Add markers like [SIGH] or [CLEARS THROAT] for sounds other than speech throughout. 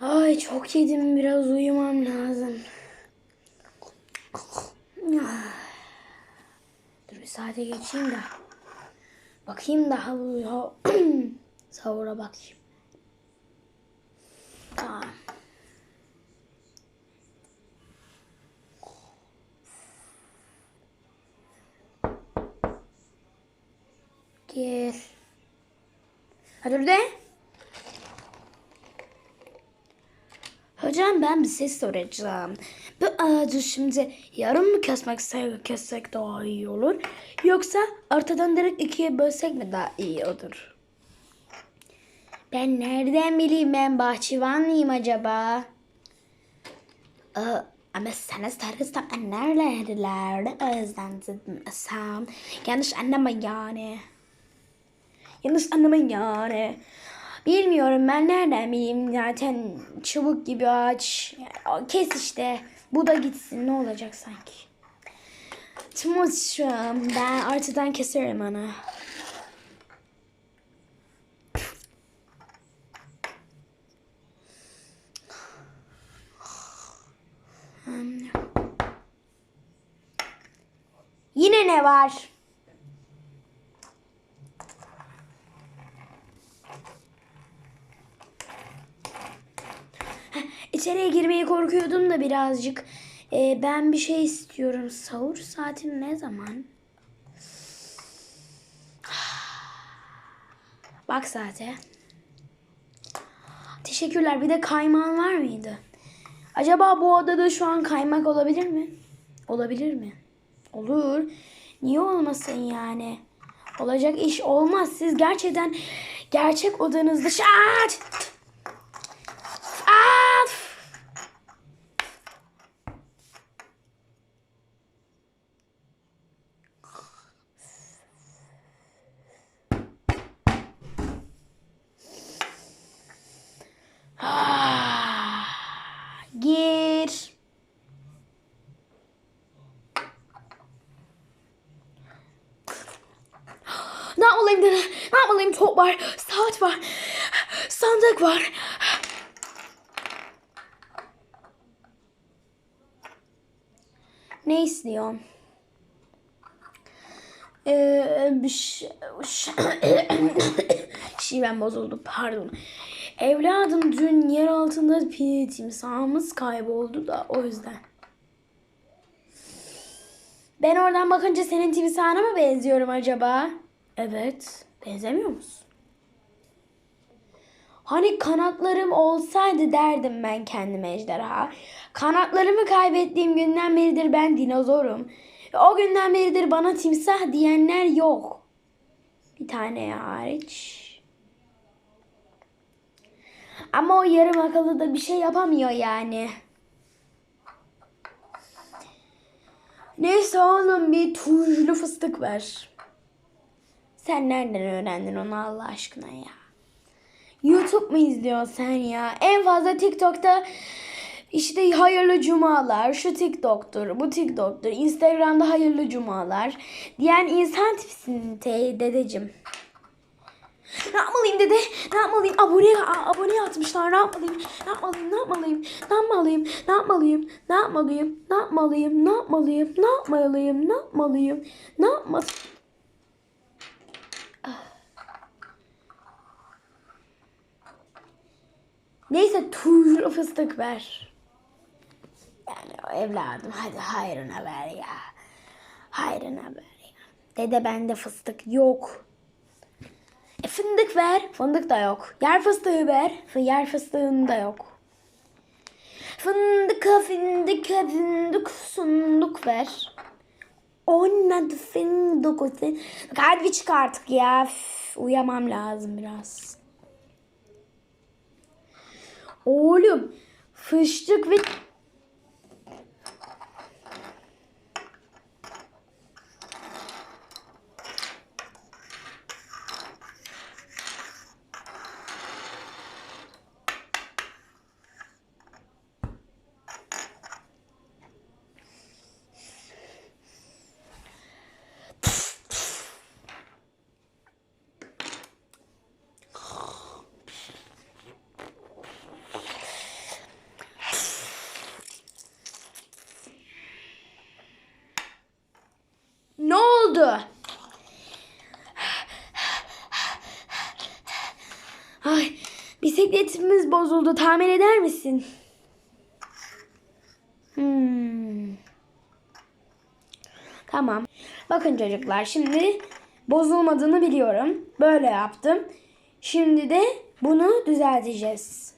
Ay çok yedim biraz uyumam lazım. [SIGHS] Dur bir saate geçeyim de. Bakayım daha bu [CLEARS THROAT] sahura bakayım. Tamam. Gel. Hadi burada. Hocam ben bir şey soracağım. Bu ağacı şimdi yarım mı kesmek kessek daha iyi olur? Yoksa ortadan direkt ikiye bölsek mi daha iyi olur? Ben nereden bileyim ben bahçıvan mıyım acaba? Ee, ama sana sorursam nerelerde o yüzden dedim. Yanlış anlama yani. Yanlış anlama yani. Bilmiyorum ben nereden bileyim zaten çubuk gibi ağaç. Kes işte. Bu da gitsin ne olacak sanki. Tamam ben artıdan keserim onu. Yine ne var? İçeriye girmeyi korkuyordum da birazcık. Ee, ben bir şey istiyorum. Sahur saatin ne zaman? [SIGHS] Bak saate. Teşekkürler. Bir de kaymağın var mıydı? Acaba bu odada şu an kaymak olabilir mi? Olabilir mi? Olur. Niye olmasın yani? Olacak iş olmaz. Siz gerçekten gerçek odanızda... Şaat! Af! Ah, Gir. Ne yapmalıyım dede? Ne yapmalıyım? Top var, saat var, sandık var. Ne istiyorsun? Ee, bir şey, [COUGHS] şiven bozuldu pardon. Evladım dün yer altında bir timsahımız kayboldu da o yüzden. Ben oradan bakınca senin timsahına mı benziyorum acaba? Evet. Benzemiyor musun? Hani kanatlarım olsaydı derdim ben kendime ejderha. Kanatlarımı kaybettiğim günden beridir ben dinozorum. O günden beridir bana timsah diyenler yok. Bir tane hariç. Ama o yarım akıllı da bir şey yapamıyor yani. Neyse oğlum bir tuzlu fıstık ver. Sen nereden öğrendin onu Allah aşkına ya? YouTube mu izliyorsun sen ya? En fazla TikTok'ta işte hayırlı cumalar, şu TikTok'tur, bu TikTok'tur, Instagram'da hayırlı cumalar diyen insan tipsin dedeciğim. Ne yapmalıyım dede? Ne yapmalıyım? Abone abone atmışlar. Ne yapmalıyım? Ne yapmalıyım? Ne yapmalıyım? Ne yapmalıyım? Ne yapmalıyım? Ne yapmalıyım? Ne yapmalıyım? Ne yapmalıyım? Ne yapmalıyım? Ne yapmalıyım? Ne yapmalıyım? Neyse tuzlu fıstık ver. Yani evladım hadi hayrına ver ya. Hayrına ver ya. Dede bende fıstık yok. E fındık ver. Fındık da yok. Yer fıstığı ver. Yer fıstığın da yok. Fındık, fındık, fındık, sunduk ver. Oynadı fındık, fındık. Hadi bir çık artık ya. Üf, uyamam lazım biraz. Oğlum fıştık ve Bisikletimiz bozuldu. Tahmin eder misin? Hmm. Tamam. Bakın çocuklar şimdi bozulmadığını biliyorum. Böyle yaptım. Şimdi de bunu düzelteceğiz.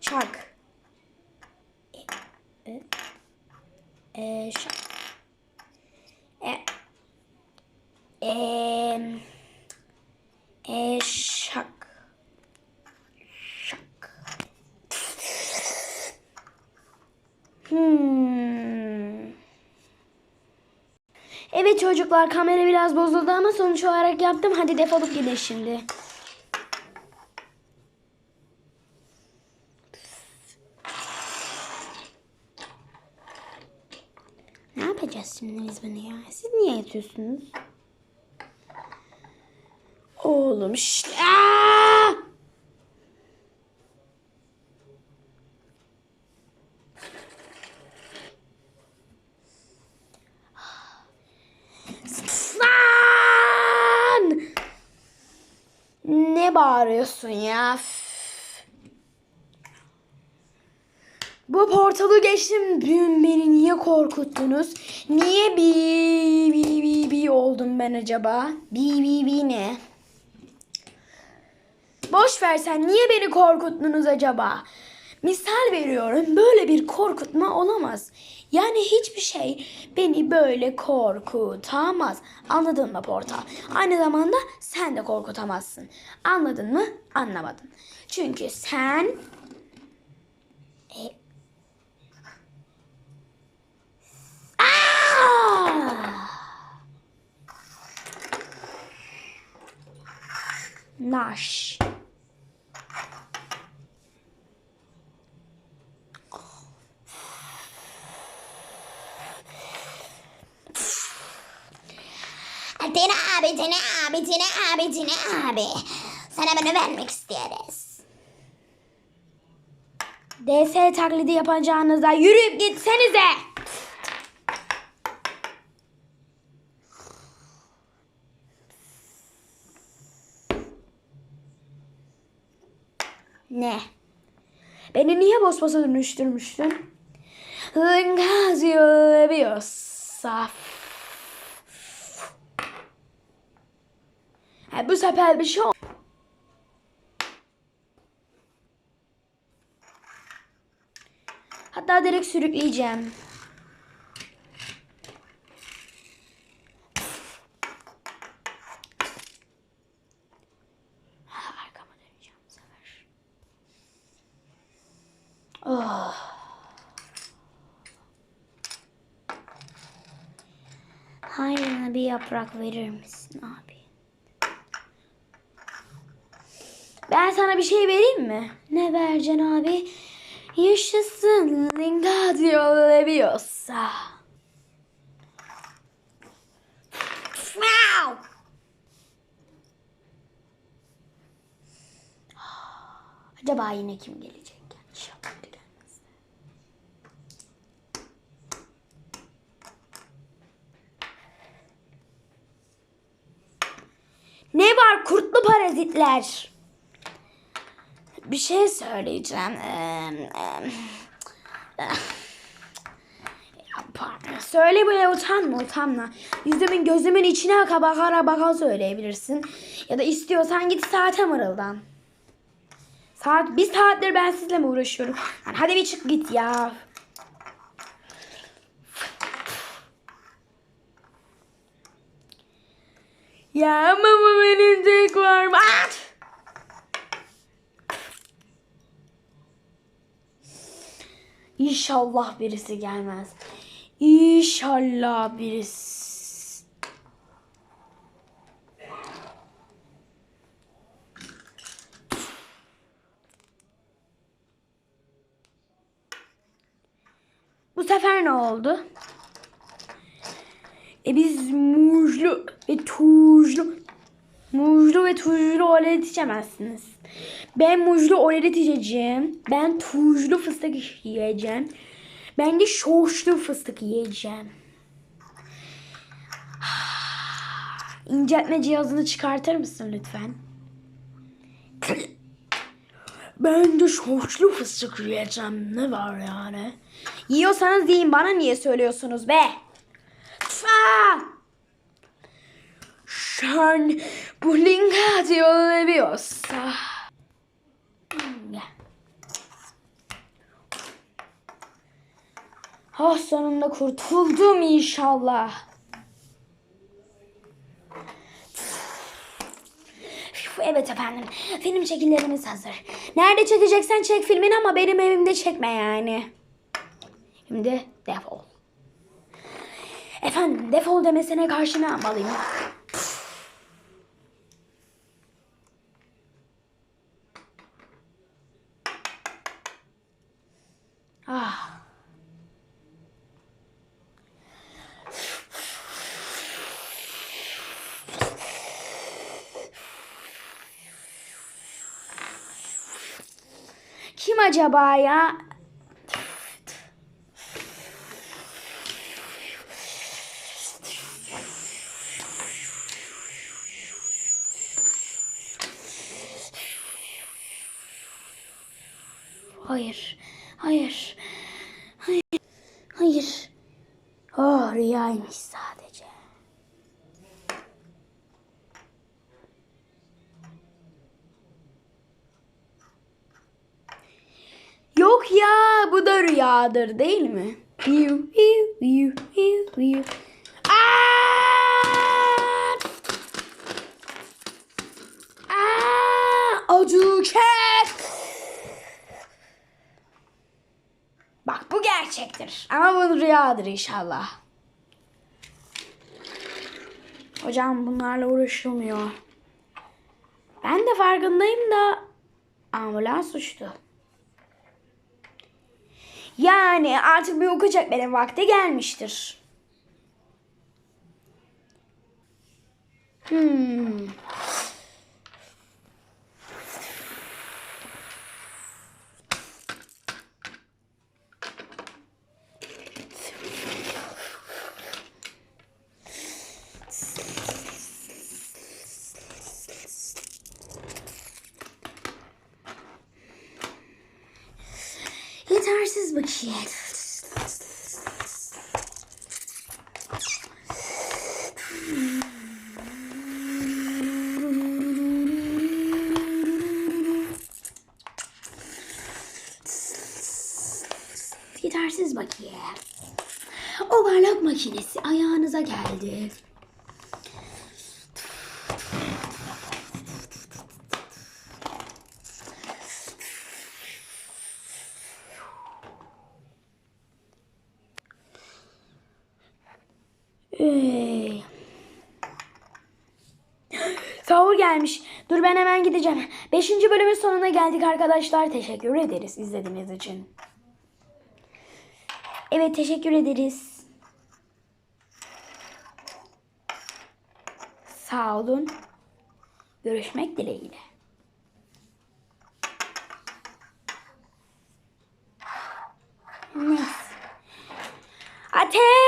Çak. E, e, şak. E, e, e, şak. Şak. Hmm. Evet çocuklar kamera biraz bozuldu ama sonuç olarak yaptım. Hadi defolup gidin şimdi. Ne yapacağız şimdi biz bunu ya? Siz niye yatıyorsunuz? Oğlum şşt. Aa! Ne bağırıyorsun ya? Bu portalı geçtim. Dün beni niye korkuttunuz? Niye bi bi bi bi oldum ben acaba? Bi bi bi ne? Boş ver sen niye beni korkuttunuz acaba? Misal veriyorum böyle bir korkutma olamaz. Yani hiçbir şey beni böyle korkutamaz. Anladın mı Portal? Aynı zamanda sen de korkutamazsın. Anladın mı? Anlamadın. Çünkü sen e, Aa! Naş. Tina abi, Tina abi, Tina abi, Tina abi. Sana bunu vermek isteriz. DS taklidi yapacağınıza yürüyüp gitsenize. Ne? Beni niye bosbosa dönüştürmüştün? Lingazio Leviosa. Ha, bu sefer bir şey Hatta direkt sürükleyeceğim. Oh. Hayrına bir yaprak verir misin abi? Ben sana bir şey vereyim mi? Ne vereceksin abi? Yaşasın Lingadio Leviosa. Wow! Acaba yine kim gelecek? İnşallah biri gelmez. Ne var kurtlu parazitler? Bir şey söyleyeceğim. Söyle böyle utanma utanma. Yüzümün gözümün içine baka bakara baka söyleyebilirsin. Ya da istiyorsan git saate mırıldan. Saat, bir saattir ben sizle mi uğraşıyorum? Yani hadi bir çık git ya. Ya ama benim tek var mı? Ah! İnşallah birisi gelmez. İnşallah birisi. Bu sefer ne oldu? E biz muzlu ve tuzlu muzlu ve tuzlu olet içemezsiniz. Ben muzlu olet içeceğim. Ben tuzlu fıstık yiyeceğim. Ben de şoşlu fıstık yiyeceğim. İnceltme cihazını çıkartır mısın lütfen? Ben de şorçlu fıstık yiyeceğim. Ne var yani? Yiyorsanız yiyin. Bana niye söylüyorsunuz be? Aa! Sen bu linka atıyorsa. Hmm, Ah sonunda kurtuldum inşallah. Evet efendim. Film çekimlerimiz hazır. Nerede çekeceksen çek filmini ama benim evimde çekme yani. Şimdi defol. Efendim defol demesine karşı ne yapmalıyım? Ah. Kim acaba ya? Hayır. Hayır. Hayır. Hayır. Oh rüyaymış sadece. Yok ya bu da rüyadır değil mi? Acı kes. Bak bu gerçektir. Ama bu rüyadır inşallah. Hocam bunlarla uğraşılmıyor. Ben de farkındayım da ambulans uçtu. Yani artık bir uyku çekmenin vakti gelmiştir. Hmm. Yetersiz bakiyet. Yetersiz bakiye. Overlock makinesi ayağınıza geldi. Favor gelmiş. Dur ben hemen gideceğim. Beşinci bölümün sonuna geldik arkadaşlar. Teşekkür ederiz izlediğiniz için. Evet teşekkür ederiz. Sağ olun. Görüşmek dileğiyle. Neyse. Ateş!